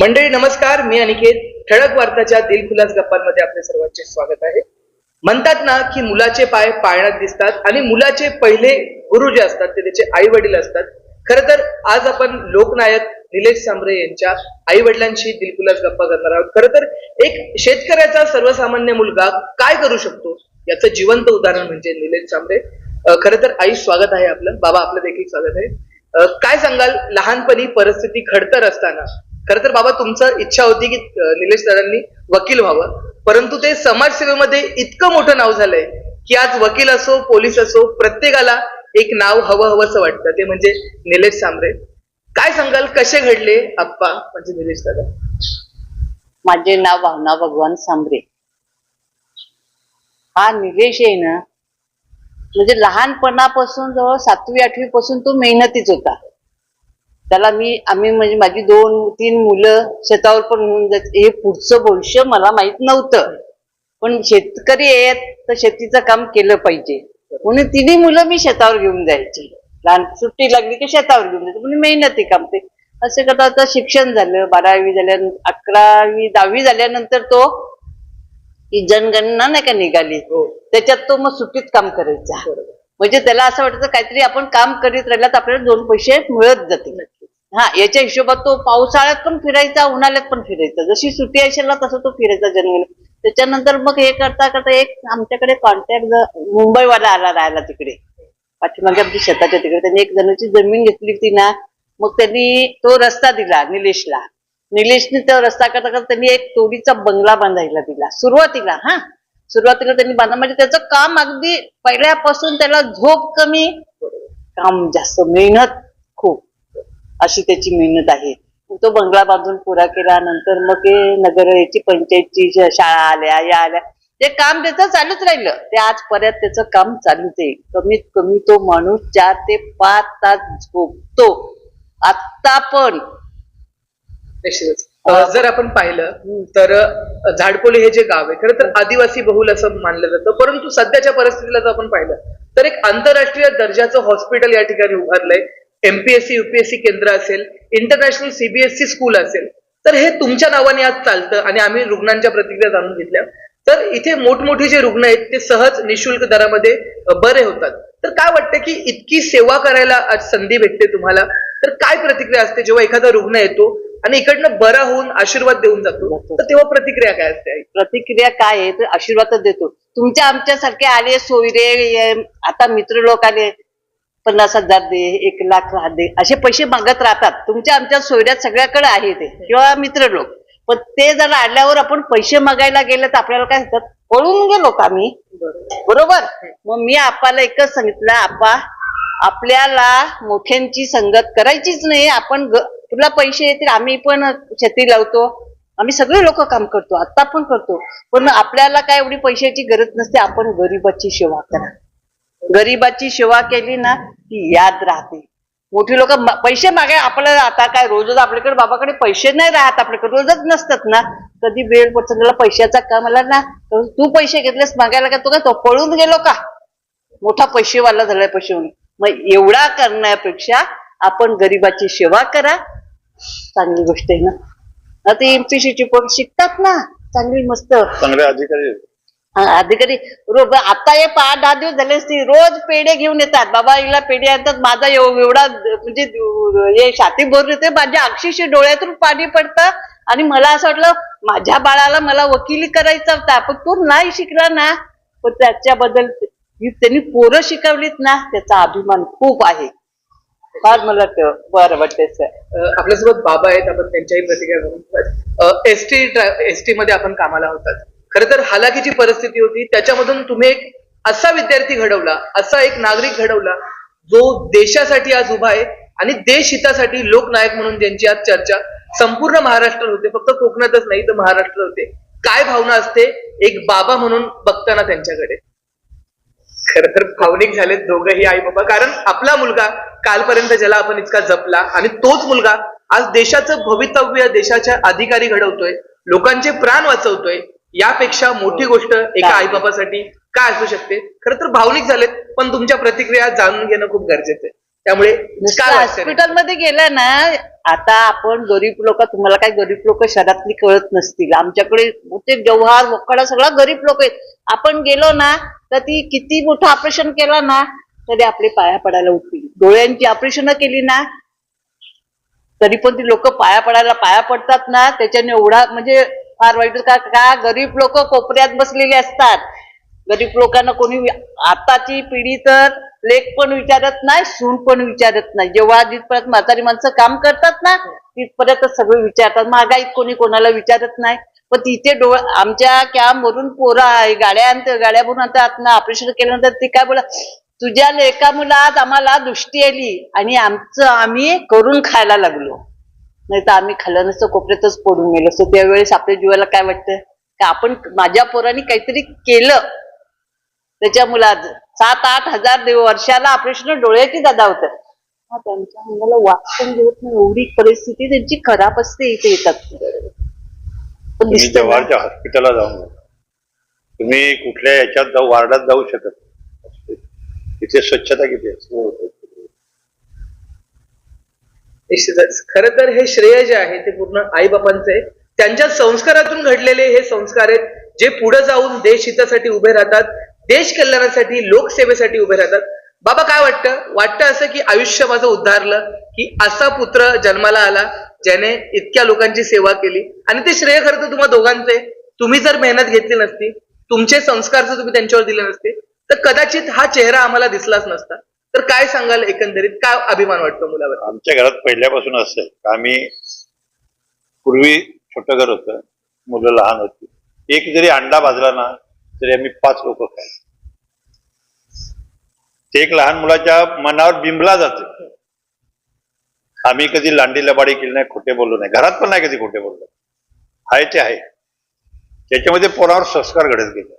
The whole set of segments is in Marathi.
मंडळी नमस्कार. मी अनिकेत. ठळक वार्ताच्या दिलखुलास गप्पांमध्ये आपले सर्वांचे स्वागत आहे. म्हणतात ना की मुलाचे पाय पाळण्यात दिसतात आणि मुलाचे पहिले गुरु जे असतात ते त्याचे आई वडील असतात. खर तर आज आपण लोकनायक निलेश सांबरे यांच्या आई वडिलांशी दिलखुलास गप्पा करणार आहोत. खर तर एक शेतकऱ्याचा सर्वसामान्य मुलगा काय करू शकतो? याचं जिवंत उदाहरण म्हणजे निलेश सांबरे खर तर आई स्वागत आहे आपलं. बाबा आपलं देखील स्वागत आहे. काय सांगाल? लहानपणी परिस्थिती खडतर असताना खर तर बाबा तुमचं इच्छा होती की निलेश सरांनी वकील व्हावं. परंतु ते समाजसेवेमध्ये इतकं मोठं नाव झालंय की आज वकील असो पोलीस असो प्रत्येकाला एक नाव हवं हवंसं वाटतं. ते म्हणजे निलेश सांबरे काय सांगाल? कसे घडले आप्पा म्हणजे निलेश दादा? माझे नाव भावना भगवान सांबरे हा निलेश आहे ना म्हणजे लहानपणापासून जवळ सातवी आठवी पासून तो मेहनतीच होता. त्याला मी आम्ही म्हणजे माझी दोन तीन मुलं शेतावर पण होऊन जात हे पुढचं भविष्य मला माहीत नव्हतं. पण शेतकरी आहेत तर शेतीचं काम केलं पाहिजे. म्हणून तिन्ही मुलं मी शेतावर घेऊन जायची. लहान सुट्टी लागली की शेतावर घेऊन जायची. म्हणजे मेहनती काम ते. असे करता आता शिक्षण झालं बारावी झाल्या अकरावी दहावी झाल्यानंतर तो ही जनगणना नाही का निघाली. हो. त्याच्यात तो मग सुट्टीत काम करायचा. म्हणजे त्याला असं वाटतं काहीतरी आपण काम करीत राहिलं तर आपल्याला दोन पैसे मिळत जातील. हा याच्या हिशोबात तो पावसाळ्यात पण फिरायचा उन्हाळ्यात पण फिरायचा. जशी सुट्टी असेल ना तसं तो फिरायचा जन्मीला. त्याच्यानंतर मग हे करता करता एक आमच्याकडे कॉन्टॅक्ट मुंबईवाला आला राहायला तिकडे. पाठीमागे आमच्या शेताच्या तिकडे. त्यांनी एक जणांची जमीन घेतली होती ना मग त्यांनी तो रस्ता दिला निलेशला. निलेशने तो रस्ता करता करता त्यांनी एक तोडीचा बंगला बांधायला दिला. सुरुवातीला हा. सुरुवातीला त्यांनी बांधा म्हणजे त्याचं काम अगदी पहिल्यापासून त्याला झोप कमी काम जास्त मेहनत अशी त्याची मेहनत आहे. तो बंगला बांधून पुरा केला नंतर मग ते नगर याची पंचायतची शाळा आल्या या आल्या ते काम त्याचं चालूच राहिलं. ते आजपर्यंत त्याचं काम चालूच आहे. कमीत कमी तो माणूस चार ते पाच तास झोपतो. आत्ता पण. निश्चितच. अ, जर आपण पाहिलं तर अ, झाडपोली हे जे गाव आहे खरं तर आदिवासी बहुल असं मानलं जातं परंतु सध्याच्या परिस्थितीला जर आपण पाहिलं तर एक आंतरराष्ट्रीय दर्जाचं हॉस्पिटल या ठिकाणी उभारलंय. एमपीएससी युपीएससी केंद्र असेल इंटरनॅशनल सीबीएसई स्कूल असेल तर हे तुमच्या नावाने आज चालतं आणि आम्ही रुग्णांच्या प्रतिक्रिया जाणून घेतल्या. तर इथे मोठमोठे जे रुग्ण आहेत ते सहज निशुल्क दरामध्ये बरे होतात. तर काय वाटतं की इतकी सेवा करायला आज संधी भेटते तुम्हाला? तर काय प्रतिक्रिया असते जेव्हा एखादा रुग्ण येतो आणि इकडनं बरा होऊन आशीर्वाद देऊन जातो? तर तेव्हा प्रतिक्रिया काय असते प्रतिक्रिया काय आहे? तर आशीर्वादच देतो. तुमच्या आमच्यासारखे आले सोयरे आता मित्र लोक आले पन्नास हजार दे एक लाख दे असे पैसे मागत राहतात. तुमच्या आमच्या सोयऱ्यात सगळ्याकडे आहे ते किंवा मित्र लोक पण ते जर आल्यावर आपण पैसे मागायला गेलं तर आपल्याला काय होतात पळून गेलो का आम्ही? बरोबर? मग मी आपाला एकच सांगितलं आपा आपल्याला मोठ्यांची संगत करायचीच नाही. आपण तुला पैसे येतील आम्ही पण शेती लावतो. आम्ही सगळे लोक काम करतो आता पण करतो. पण आपल्याला काय एवढी पैशाची गरज नसते आपण गरीबाची सेवा करा. गरीबाची सेवा केली ना ती याद राहते. मोठी लोक पैसे मागाय आपल्याला आता काय रोजच आपल्याकडे बाबाकडे पैसे नाही राहत आपल्याकडे रोजच नसतात ना. कधी वेळ पडतो पैशाचा काम आला ना तू पैसे घेतलेस मागायला का तो काय तो पळून गेलो का? मोठा पैसेवाला झालाय पैसे मग एवढा करण्यापेक्षा आपण गरीबाची सेवा करा. चांगली गोष्ट आहे ना. आता एमपीसीची पण शिकतात ना चांगली मस्त. चांगले अधिकारी अधिकारी रो- आता हे पाच दहा दिवस झाले असते रोज पेढे घेऊन येतात. बाबा हिला पेढे आणतात माझा एवढा म्हणजे हे छाती भरून येते माझ्या अक्षरशः डोळ्यातून पाणी पडतं. आणि मला असं वाटलं माझ्या बाळाला मला वकिली करायचा होता पण तो नाही शिकला ना. पण त्याच्याबद्दल त्यांनी पोरं शिकवलीत ना त्याचा अभिमान खूप आहे. फार मला ते बरं वाटते सर आपल्यासोबत बाबा आहेत आपण त्यांच्याही प्रतिक्रिया करून एस टी एस टी मध्ये आपण कामाला होतात. खरं तर हालाकीची परिस्थिती होती त्याच्यामधून तुम्ही एक असा विद्यार्थी घडवला असा एक नागरिक घडवला जो देशासाठी आज उभा आहे आणि देश हितासाठी लोकनायक म्हणून ज्यांची आज चर्चा संपूर्ण महाराष्ट्र होते फक्त कोकणातच नाही तर महाराष्ट्र होते. काय भावना असते? एक बाबा म्हणून बघताना त्यांच्याकडे. खर तर भावनिक झालेत दोघंही आई बाबा कारण आपला मुलगा कालपर्यंत ज्याला आपण इतका जपला आणि तोच मुलगा आज देशाचं भवितव्य देशाच्या अधिकारी घडवतोय लोकांचे प्राण वाचवतोय यापेक्षा मोठी गोष्ट एका आई बाबासाठी काय असू शकते? खर तर भावनिक झालेत पण तुमच्या प्रतिक्रिया जाणून घेणं खूप गरजेचं आहे. त्यामुळे काय हॉस्पिटलमध्ये गेलं ना आता आपण गरीब लोक तुम्हाला काही गरीब लोक शहरातली कळत नसतील. आमच्याकडे बहुतेक जव्हार वकडा सगळा गरीब लोक आहेत. आपण गेलो ना तर ती किती मोठं ऑपरेशन केलं ना तरी आपले पाया पडायला उठतील. डोळ्यांची ऑपरेशन केली ना तरी पण ती लोक पाया पडायला पाया पडतात ना त्याच्याने एवढा म्हणजे फार वाईट का का गरीब लोक कोपऱ्यात बसलेले असतात. गरीब लोकांना कोणी आताची पिढी तर लेख पण विचारत नाही सून पण विचारत नाही. जेव्हा जिथपर्यंत म्हातारी माणसं काम करतात ना तिथपर्यंत सगळे विचारतात. महागाईत कोणी कोणाला विचारत नाही. पण तिथे डोळ आमच्या कॅम्प वरून पोरं आहे गाड्या गाड्या भरून आता ऑपरेशन केल्यानंतर ते काय बोला तुझ्या लेका मुलात आम्हाला दृष्टी आली आणि आमचं आम्ही करून खायला लागलो. नाही तर आम्ही खाल्लं नसतं कोपऱ्यातच पडून गेलो असतो. त्यावेळेस आपल्या जीवाला काय वाटतं? का आपण माझ्या पोरांनी काहीतरी केलं? त्याच्या मुलात सात आठ हजार दिव- वर्षाला ऑपरेशन डोळ्याची दादा होतं. हा, त्यांच्या अंगाला वाच पण घेत नाही. एवढी परिस्थिती त्यांची खराब असते इथे येतात. पण. जवळच्या हॉस्पिटलला जाऊन. तुम्ही कुठल्या याच्यात जाऊ वार्डात जाऊ शकत. तिथे स्वच्छता किती असते निश्चितच खर तर हे श्रेय जे आहे ते पूर्ण आईबापांचं आहे. त्यांच्या संस्कारातून घडलेले हे संस्कार आहेत जे पुढे जाऊन देश हितासाठी उभे राहतात देश कल्याणासाठी लोकसेवेसाठी उभे राहतात. बाबा काय वाटतं? वाटतं असं की आयुष्य माझं उद्धारलं की असा पुत्र जन्माला आला ज्याने इतक्या लोकांची सेवा केली. आणि ते श्रेय खरं तर तुम्हा दोघांचे तुम्ही जर मेहनत घेतली नसती तुमचे संस्कार जर तुम्ही त्यांच्यावर दिले नसते तर कदाचित हा चेहरा आम्हाला दिसलाच नसता. तर काय सांगाल एकंदरीत? काय अभिमान वाटतो मुलावर? आमच्या घरात पहिल्यापासून असं आहे आम्ही पूर्वी छोटं घर होतं मुलं लहान होती. एक जरी अंडा भाजला ना तरी आम्ही पाच लोक खायचो. ते एक लहान मुलाच्या मनावर बिंबला जाते. आम्ही कधी लांडी लबाडी केली नाही खोटे बोललो नाही. घरात पण नाही कधी खोटे बोललो आहे ते आहे. त्याच्यामध्ये पोरावर संस्कार घडत गेले.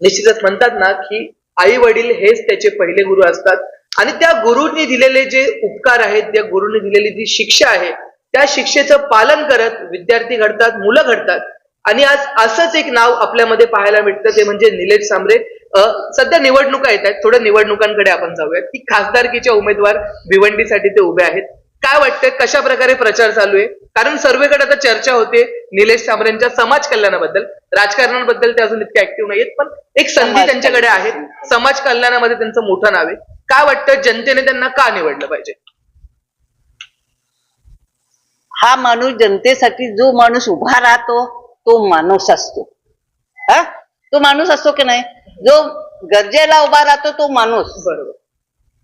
निश्चितच म्हणतात ना की आई वडील हेच त्याचे पहिले गुरु असतात. आणि त्या गुरुंनी दिलेले जे उपकार आहेत त्या गुरुनी दिलेली जी शिक्षा आहे त्या शिक्षेचं पालन करत विद्यार्थी घडतात मुलं घडतात. आणि आज असंच एक नाव आपल्यामध्ये पाहायला मिळतं ते म्हणजे निलेश सांबरे सध्या निवडणुका येत आहेत थोड्या निवडणुकांकडे आपण जाऊयात. की खासदारकीच्या उमेदवार भिवंडीसाठी ते उभे आहेत. काय वाटतं कशा प्रकारे प्रचार चालू आहे? कारण सर्वेकडे आता चर्चा होते निलेश सांबरेंच्या समाज कल्याणाबद्दल. राजकारणाबद्दल ते अजून इतके ऍक्टिव्ह नाहीयेत पण एक संधी त्यांच्याकडे आहे. समाज कल्याणामध्ये त्यांचं मोठं नाव आहे. काय वाटतं जनतेने त्यांना का निवडलं पाहिजे? हा माणूस जनतेसाठी जो माणूस उभा राहतो तो माणूस असतो. हा? तो माणूस असतो की नाही? जो गरजेला उभा राहतो तो माणूस. बरोबर.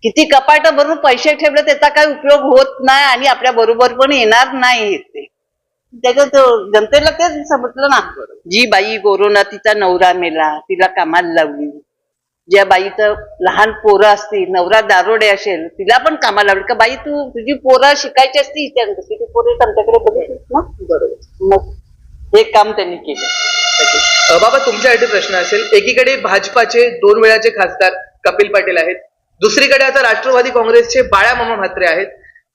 किती कपाट भरून पैसे ठेवले त्याचा काही उपयोग होत नाही आणि आपल्या बरोबर पण येणार नाही ते. त्याच्यात जनतेला तेच समजलं ना. जी बाई कोरोना तिचा नवरा मेला तिला कामाला लावली. ज्या बाईचं लहान पोरं असतील नवरा दारोडे असेल तिला पण कामाला लावली. का बाई तू तुझी पोरं शिकायची असती किती पोरं आमच्याकडे बघितलीस ना? बरोबर. मग हे काम त्यांनी केलं. बाबा तुमच्यासाठी प्रश्न असेल. एकीकडे भाजपाचे दोन वेळाचे खासदार कपिल पाटील आहेत. दुसरीकडे आता राष्ट्रवादी काँग्रेसचे बाळामामा म्हात्रे आहेत.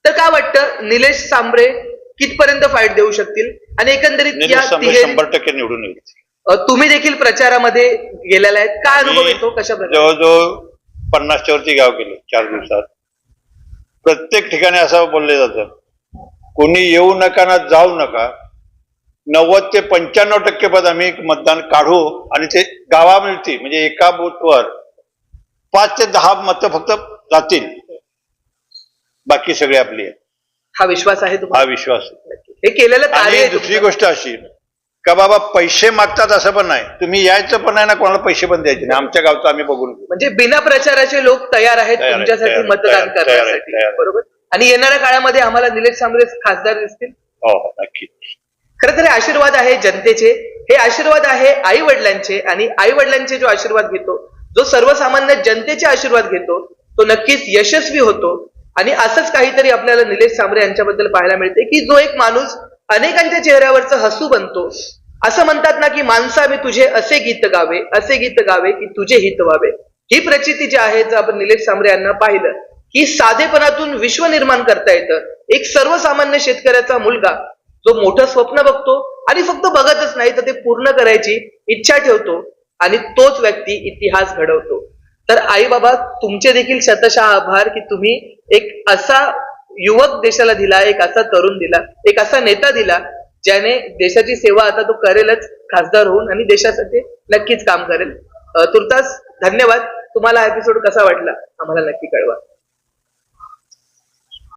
तर काय वाटतं निलेश सांबरे कितपर्यंत फाईट देऊ शकतील? आणि एकंदरीत या शंभर टक्के निवडून येईल. तुम्ही देखील प्रचारामध्ये गेलेला आहेत. काय अनुभव येतो? कशा जवळजवळ पन्नासच्या वरती गाव केले चार दिवसात. प्रत्येक ठिकाणी असं बोलले जातं कोणी येऊ नका ना जाऊ नका. नव्वद ते पंच्याण्णव टक्के पद आम्ही मतदान काढू आणि ते गावा मिळतील म्हणजे एका बूथवर पाच ते दहा मतं फक्त जातील बाकी सगळे आपली आहेत. हा विश्वास आहे हा तुम्हाला विश्वास आहे. हे केलेलं कार्य आणि आहे दुसरी तुमचं. गोष्ट अशी का बाबा पैसे मागतात असं पण नाही तुम्ही यायचं पण नाही ना कोणाला पैसे पण द्यायचे नाही आमच्या गावचं आम्ही बघून घेऊ. म्हणजे बिना प्रचाराचे लोक तयार आहेत तयार आहेत, तुमच्यासाठी तयार आहेत, मतदान तयार आहेत, करण्यासाठी तयार आहेत. बरोबर आणि येणाऱ्या काळामध्ये आम्हाला निलेश सांबरे खासदार दिसतील हो हो नक्की खरं तर हे आशीर्वाद आहे जनतेचे हे आशीर्वाद आहे आई वडिलांचे आणि आई वडिलांचे जो आशीर्वाद घेतो जो सर्वसामान्य जनतेचे आशीर्वाद घेतो तो नक्कीच यशस्वी होतो. आणि असंच काहीतरी आपल्याला निलेश सांबरे यांच्याबद्दल पाहायला मिळते की जो एक माणूस अनेकांच्या चेहऱ्यावरचं हसू बनतो. असं म्हणतात ना की माणसा मी तुझे असे गीत गावे असे गीत गावे की तुझे हित व्हावे. ही प्रचिती जी आहे जर आपण निलेश सांबरे यांना पाहिलं की साधेपणातून विश्व निर्माण करता येतं. एक सर्वसामान्य शेतकऱ्याचा मुलगा जो मोठं स्वप्न बघतो आणि फक्त बघतच नाही तर ते पूर्ण करायची इच्छा ठेवतो. आणि तोच व्यक्ती इतिहास घडवतो. तर आई बाबा तुमचे देखील शतशः आभार की तुम्ही एक असा युवक देशाला दिला एक असा तरुण दिला एक असा नेता दिला ज्याने देशाची सेवा आता तो करेलच खासदार होऊन आणि देशासाठी नक्कीच काम करेल. तुर्तास धन्यवाद. तुम्हाला एपिसोड कसा वाटला? आम्हाला नक्की कळवा.